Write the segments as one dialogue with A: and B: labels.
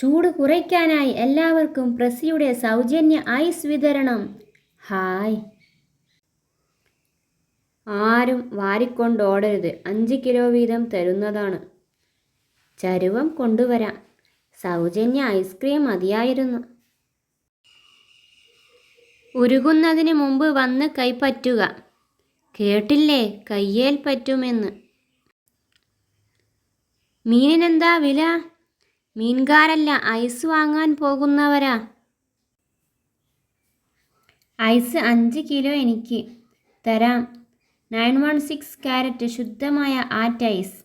A: ചൂട് കുറയ്ക്കാനായി എല്ലാവർക്കും പ്രസിയുടെ സൗജന്യ ഐസ് വിതരണം. ഹായ്. ആരും വാരിക്കൊണ്ടോടരുത്. അഞ്ച് കിലോ വീതം തരുന്നതാണ്. ചരുവം കൊണ്ടുവരാം. സൗജന്യ ഐസ്ക്രീം മതിയായിരുന്നു. ഉരുകുന്നതിന് മുമ്പ് വന്ന് കൈപ്പറ്റുക കേട്ടില്ലേ? കയ്യേൽ പറ്റുമെന്ന്. മീനിനെന്താ വില? മീൻകാരല്ല ഐസ് വാങ്ങാൻ പോകുന്നവരാ. ഐസ് അഞ്ച് കിലോ എനിക്ക് തരാം. നയൻ വൺ സിക്സ് ക്യാരറ്റ് ശുദ്ധമായ ആറ്റ് ഐസ്.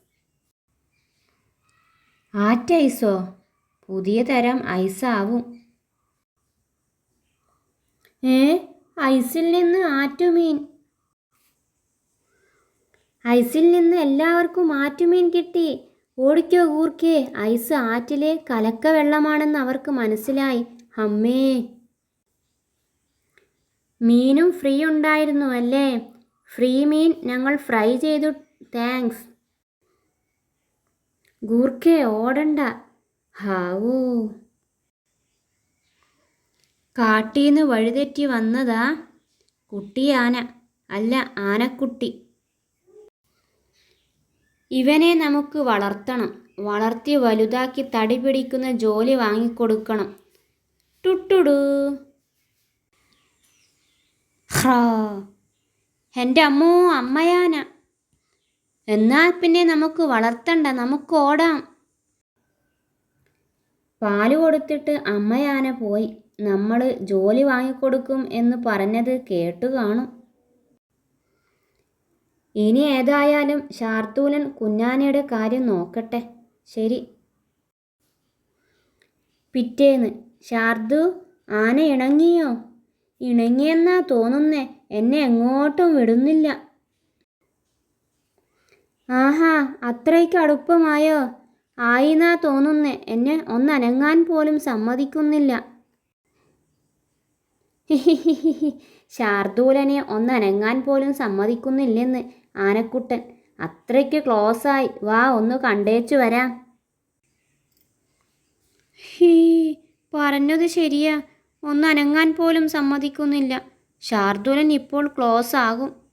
A: ആറ്റ് ഐസോ? പുതിയ തരം ആവും. ഏ ഐസിൽ നിന്ന് ആറ്റുമീൻ ഐസിൽ നിന്ന് എല്ലാവർക്കും ആറ്റുമീൻ കിട്ടി. ഓടിക്കോ കൂർക്കേ ഐസ് ആറ്റിലെ കലക്ക വെള്ളമാണെന്ന് അവർക്ക് മനസ്സിലായി. അമ്മേ. മീനും ഫ്രീ ഉണ്ടായിരുന്നു അല്ലേ? ഫ്രീ മീൻ ഞങ്ങൾ ഫ്രൈ ചെയ്തു. താങ്ക്സ്. ഗൂർക്കെ ഓടണ്ട. ഹാവൂ. കാട്ടീന്ന് വഴിതെറ്റി വന്നതാ കുട്ടിയാന അല്ല ആനക്കുട്ടി. ഇവനെ നമുക്ക് വളർത്തണം. വളർത്തി വലുതാക്കി തടി പിടിക്കുന്ന ജോലി വാങ്ങിക്കൊടുക്കണം. ടുട്ടുടു. ഹ്രാ. എന്റെ അമ്മോ അമ്മയാന. എന്നാൽ പിന്നെ നമുക്ക് വളർത്തണ്ട നമുക്ക് ഓടാം. പാൽ കൊടുത്തിട്ട് അമ്മയാന പോയി. നമ്മൾ ജോലി വാങ്ങിക്കൊടുക്കും എന്ന് പറഞ്ഞത് കേട്ടു കാണും ഇനി ഏതായാലും ശാർത്തൂലൻ കുഞ്ഞാനയുടെ കാര്യം നോക്കട്ടെ. ശരി. പിറ്റേന്ന് ശാർദു ആന ഇണങ്ങിയോ? ഇണങ്ങിയെന്നാ തോന്നുന്നേ എന്നെ എങ്ങോട്ടും വിടുന്നില്ല. ആഹാ അത്രയ്ക്ക് അടുപ്പമായോ? ആയിന്നാ തോന്നുന്നേ എന്നെ ഒന്നനങ്ങാൻ പോലും സമ്മതിക്കുന്നില്ല. ശാർദൂലനെ ഒന്നനങ്ങാൻ പോലും സമ്മതിക്കുന്നില്ലെന്ന് ആനക്കുട്ടൻ. അത്രയ്ക്ക് ക്ലോസായി വാ ഒന്ന് കണ്ടേച്ചു വരാം. ഹീ പറഞ്ഞത് ശരിയാ. ഒന്ന് അനങ്ങാൻ പോലും സമ്മതിക്കുന്നില്ല. ശാർദൂലൻ ഇപ്പോൾ ക്ലോസ് ആകും.